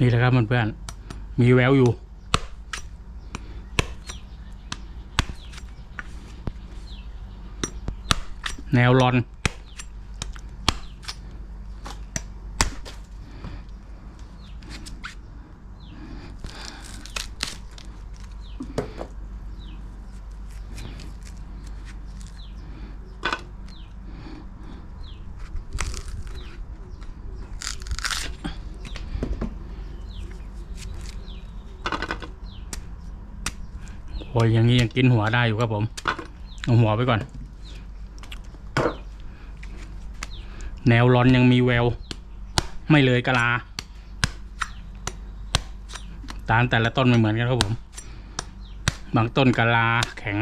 นี่แหละครับเพื่อนๆมีแววอยู่ แนวรอน โอ้ยอย่างนี้ยังกินหัวได้อยู่ครับผมเอาหัวไปก่อน แนวร้อนยังมีแวว ไม่เลยกะลา ตาลแต่ละต้นไม่เหมือนกันครับผม บางต้นกะลาแข็ง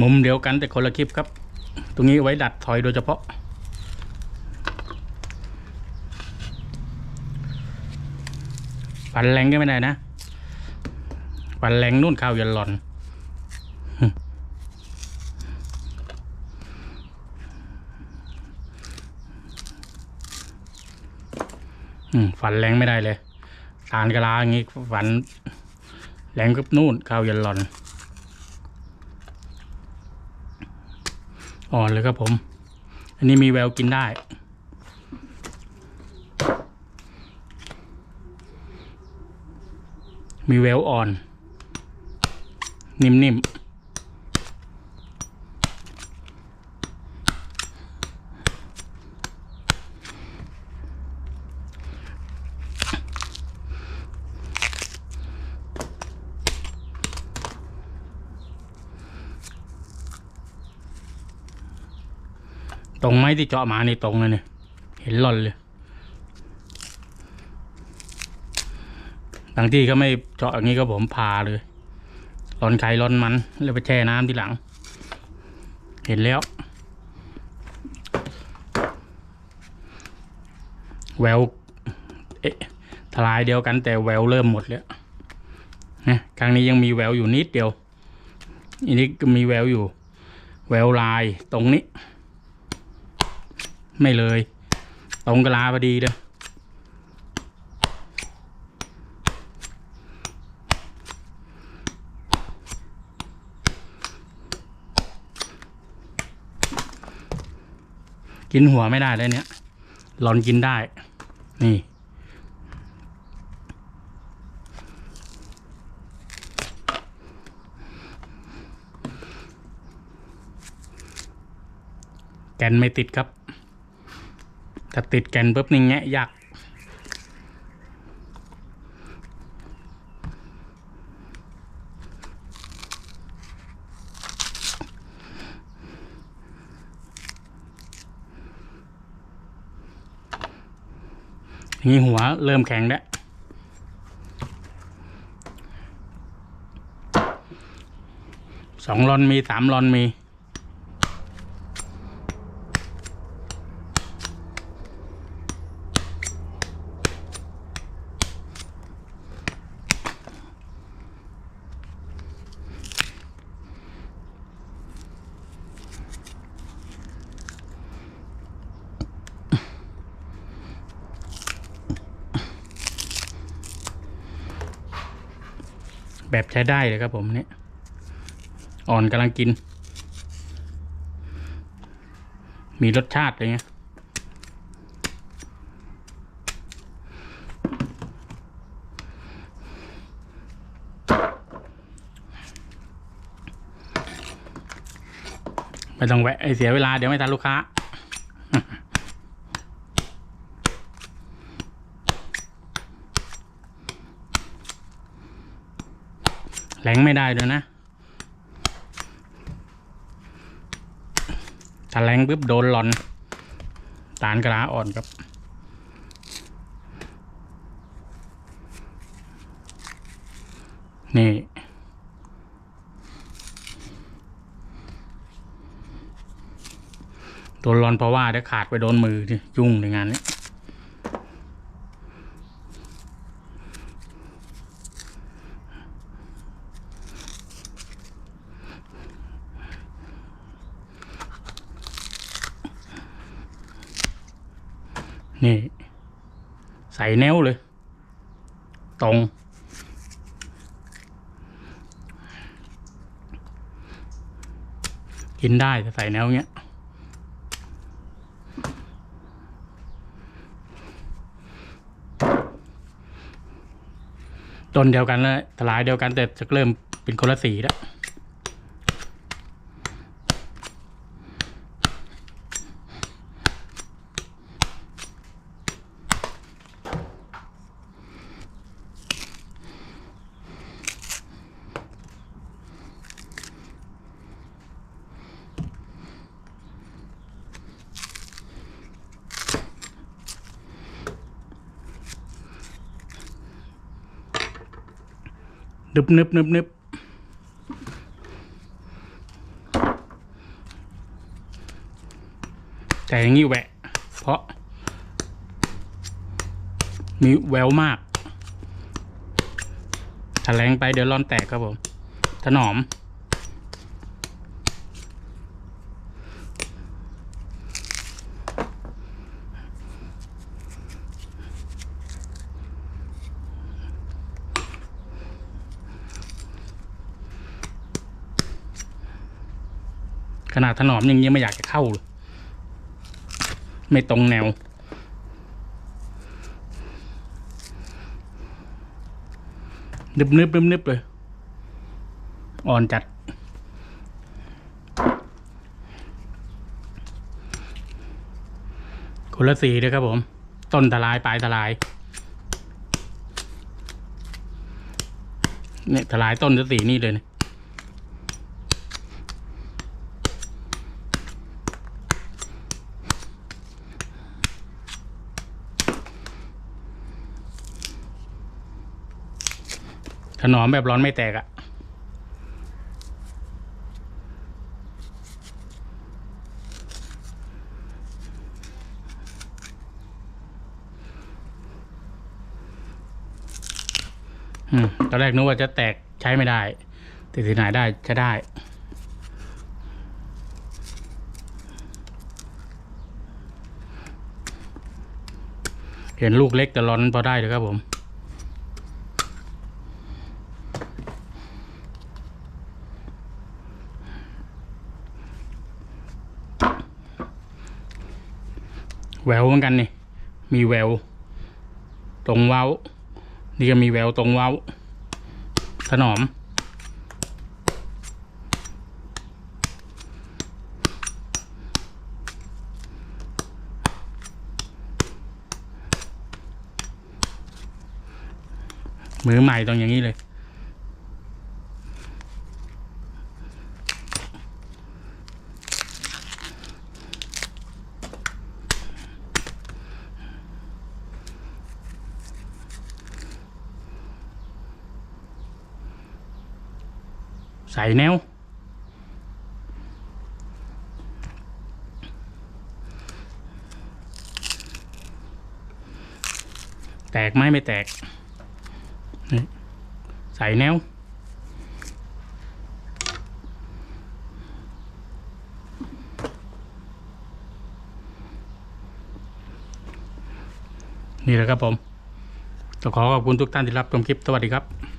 มุมเดียวกันแต่คนละคลิปครับ ตรงนี้ไว้ดัดถอยโดยเฉพาะ ปันแรงก็ไม่ได้นะ ปันแรงนู่นข้าวยันหล่อนอืมฝันแรงไม่ได้เลยตาลกะลาอย่างงี้ฝันแรงก็นู่นข้าวยันหล่อน อ่อนเลยครับผม อันนี้มีแววกินได้ มีแววอ่อน นิ่มๆ ตรงไหมที่เจาะมานี่ตรงเลยเนี่ยเห็นหล่อนเลยบางที่ก็ไม่เจาะอย่างนี้ก็ผมพาเลยร้อนไข่ร้อนมันเลยไปแช่น้ำทีหลัง เห็นแล้ว แววเอ๊ะทลายเดียวกันแต่แววเริ่มหมดแล้วนะครั้งนี้ยังมีแววอยู่นิดเดียว อันนี้ก็มีแววอยู่ แววลายตรงนี้ ไม่เลย ตรงกะลาพอดีเลยกินหัวไม่ได้เลยเนี่ยหลอนกินได้ นี่ แกนไม่ติดครับ ถ้าติดแกนปุ๊บนี่แงะยากนี้หัวเริ่มแข็งแล้วสองรอนมีสามรอนมี แบบใช้ได้เลยครับผมเนี่ยอ่อนกำลังกิน มีรสชาติเลยไงไม่ต้องแวะเสียเวลาเดี๋ยวไม่ทันลูกค้า แหลงไม่ได้ด้วยนะถ้าแรงปุ๊บโดนหลอน ตาลกระลาอ่อนครับนี่โดนหลอนเพราะว่าเดี๋ยวขาดไปโดนมือที่ยุ่งในงานนี้ นี่ ใส่แนวเลย ตรง กินได้แต่ใส่แนวเงี้ยต้นเดียวกันแล้วทลายเดียวกันแต่จะเริ่มเป็นคนละสีแล้วึบนึบนึบนึบแต่อย่างนี้แหวะ เพราะ มีแววมากถ้าแรงไปเดี๋ยวร้อนแตกครับผมถนอม นาดถนอมอยังยังไม่อยากจะเข้าเลยไม่ตรงแนว นึบนึบนึบนึบเลย อ่อนจัด คนละสีเลยครับผม ต้นทลาย ปลายทลายเนี่ยทลายต้นจะสีนี่เลยเนี่ย นอมแบบร้อนไม่แตกอะอืมตอนแรกนึกว่าจะแตกใช้ไม่ได้แต่ที่ไหนได้ใช้ได้เห็นลูกเล็กแต่ร้อนพอได้เลยครับผม แววเหมือนกันนี่ มีแวว ตรงเว้า นี่ก็มีแววตรงเว้า ถนอม มือใหม่ต้องอย่างนี้เลย ใส่แนว แตกไหมไม่แตก ใส่แนวนี่แหละครับผมต้องขอขอบคุณทุกท่านที่รับชมคลิป สวัสดีครับ